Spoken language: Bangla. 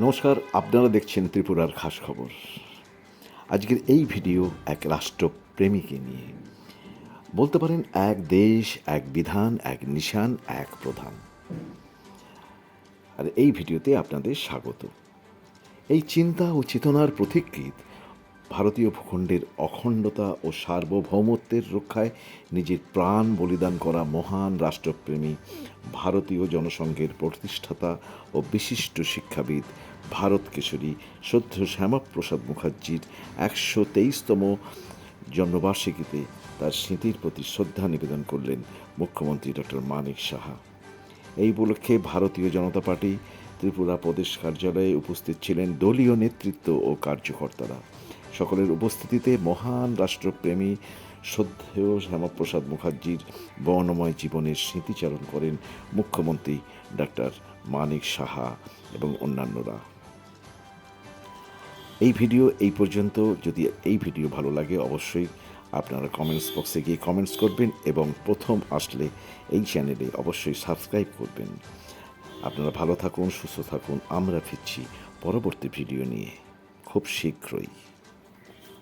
নমস্কার, আপনারা দেখছেন ত্রিপুরার খাস খবর। আজকের এই ভিডিও এক রাষ্ট্রপ্রেমীকে নিয়ে। বলতে পারেন, এক দেশ, এক বিধান, এক নিশান, এক প্রধান। আর এই ভিডিওতে আপনাদের স্বাগত। এই চিন্তা ও চেতনার প্রতীকীত ভারতীয় ভূখণ্ডের অখণ্ডতা ও সার্বভৌমত্বের রক্ষায় নিজের প্রাণ বলিদান করা মহান রাষ্ট্রপ্রেমী ভারতীয় জনসংঘের প্রতিষ্ঠাতা ও বিশিষ্ট শিক্ষাবিদ ভারত কেশরী শ্রদ্ধ শ্যামাপ্রসাদ মুখার্জির একশো তেইশতম জন্মবার্ষিকীতে তার স্মৃতির প্রতি শ্রদ্ধা নিবেদন করলেন মুখ্যমন্ত্রী ডক্টর মানিক সাহা। এই উপলক্ষে ভারতীয় জনতা পার্টি ত্রিপুরা প্রদেশ কার্যালয়ে উপস্থিত ছিলেন দলীয় নেতৃত্ব ও কার্যকর্তারা। সকলের উপস্থিতিতে মহান রাষ্ট্রপ্রেমী শ্রদ্ধেয় শ্যামাপ্রসাদ মুখার্জির বর্ণময় জীবনের স্মৃতিচারণ করেন মুখ্যমন্ত্রী ডাক্তার মানিক সাহা এবং অন্যান্যরা। এই ভিডিও এই পর্যন্ত। যদি এই ভিডিও ভালো লাগে, অবশ্যই আপনারা কমেন্টস বক্সে গিয়ে কমেন্টস করবেন এবং প্রথম আসলে এই চ্যানেলে অবশ্যই সাবস্ক্রাইব করবেন। আপনারা ভালো থাকুন, সুস্থ থাকুন। আমরা ফিরছি পরবর্তী ভিডিও নিয়ে। খুব শীঘ্রই।